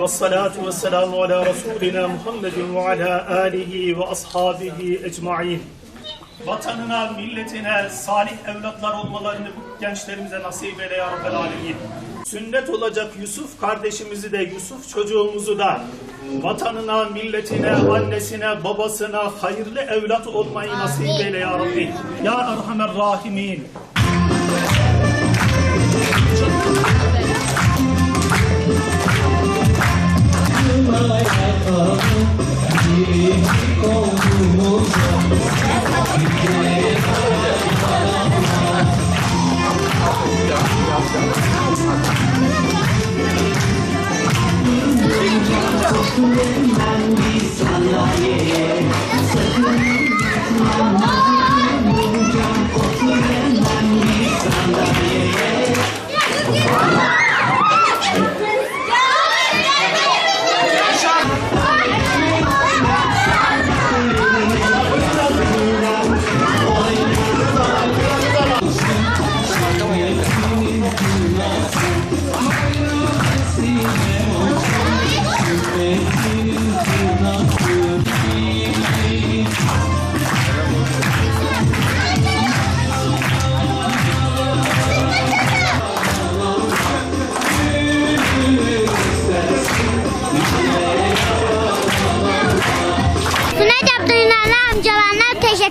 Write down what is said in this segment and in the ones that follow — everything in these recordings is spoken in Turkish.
Ve salatu ve selamu ala Resulina Muhammedin ve ala alihi ve ashabihi ecma'in. Vatanına, milletine salih evlatlar olmalarını gençlerimize nasip eyle ya Rabbel alemin. Sünnet olacak Yusuf kardeşimizi de, Yusuf çocuğumuzu da vatanına, milletine, annesine, babasına hayırlı evlat olmayı nasip eyle ya Rabbi. Ya Erhamer Rahimin. Sünnet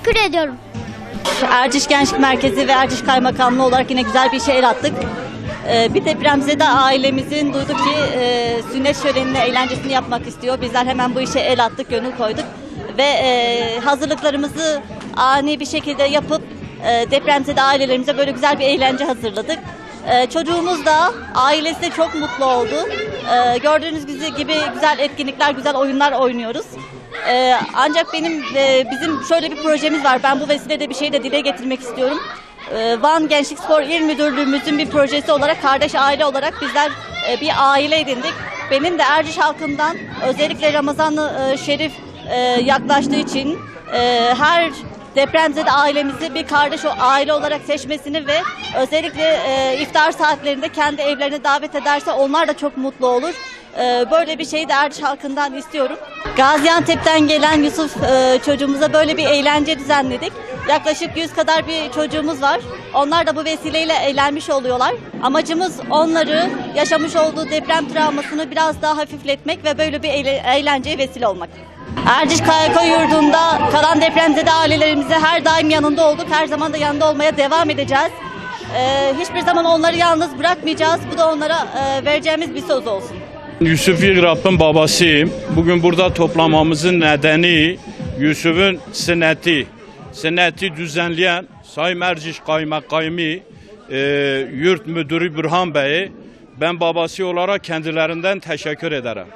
teşekkür ediyorum. Erciş Gençlik Merkezi ve Erciş Kaymakamlığı olarak yine güzel bir işe el attık. Ee, bir depremzede ailemizin duyduk ki e, sünnet şölenini, eğlencesini yapmak istiyor. Bizler hemen bu işe el attık, gönül koyduk. Ve e, hazırlıklarımızı ani bir şekilde yapıp e, depremzede ailelerimize böyle güzel bir eğlence hazırladık. E, çocuğumuz da, ailesi de çok mutlu oldu. E, gördüğünüz gibi güzel etkinlikler, güzel oyunlar oynuyoruz. Ee, ancak benim e, bizim şöyle bir projemiz var. Ben bu vesilede bir şey de dile getirmek istiyorum. Ee, Van Gençlik Spor İl Müdürlüğümüzün bir projesi olarak kardeş aile olarak bizler e, bir aile edindik. Benim de Erciş halkından özellikle Ramazan-ı e, Şerif e, yaklaştığı için e, her depremzede ailemizi bir kardeş o aile olarak seçmesini ve özellikle e, iftar saatlerinde kendi evlerine davet ederse onlar da çok mutlu olur. E, böyle bir şeyi de Erciş halkından istiyorum. Gaziantep'ten gelen Yusuf e, çocuğumuza böyle bir eğlence düzenledik. Yaklaşık 100 kadar bir çocuğumuz var. Onlar da bu vesileyle eğlenmiş oluyorlar. Amacımız onları yaşamış olduğu deprem travmasını biraz daha hafifletmek ve böyle bir eğle- eğlenceye vesile olmak. Erciş KYK yurdunda kalan depremzede ailelerimize her daim yanında olduk. Her zaman da yanında olmaya devam edeceğiz. Ee, hiçbir zaman onları yalnız bırakmayacağız. Bu da onlara e, vereceğimiz bir söz olsun. Yusuf Yıgrap'ın babasıyım. Bugün burada toplamamızın nedeni Yusuf'un sünneti. Sünneti düzenleyen Sayın Erciş Kaymakamı e, Yurt Müdürü Burhan Bey'e ben babası olarak kendilerinden teşekkür ederim.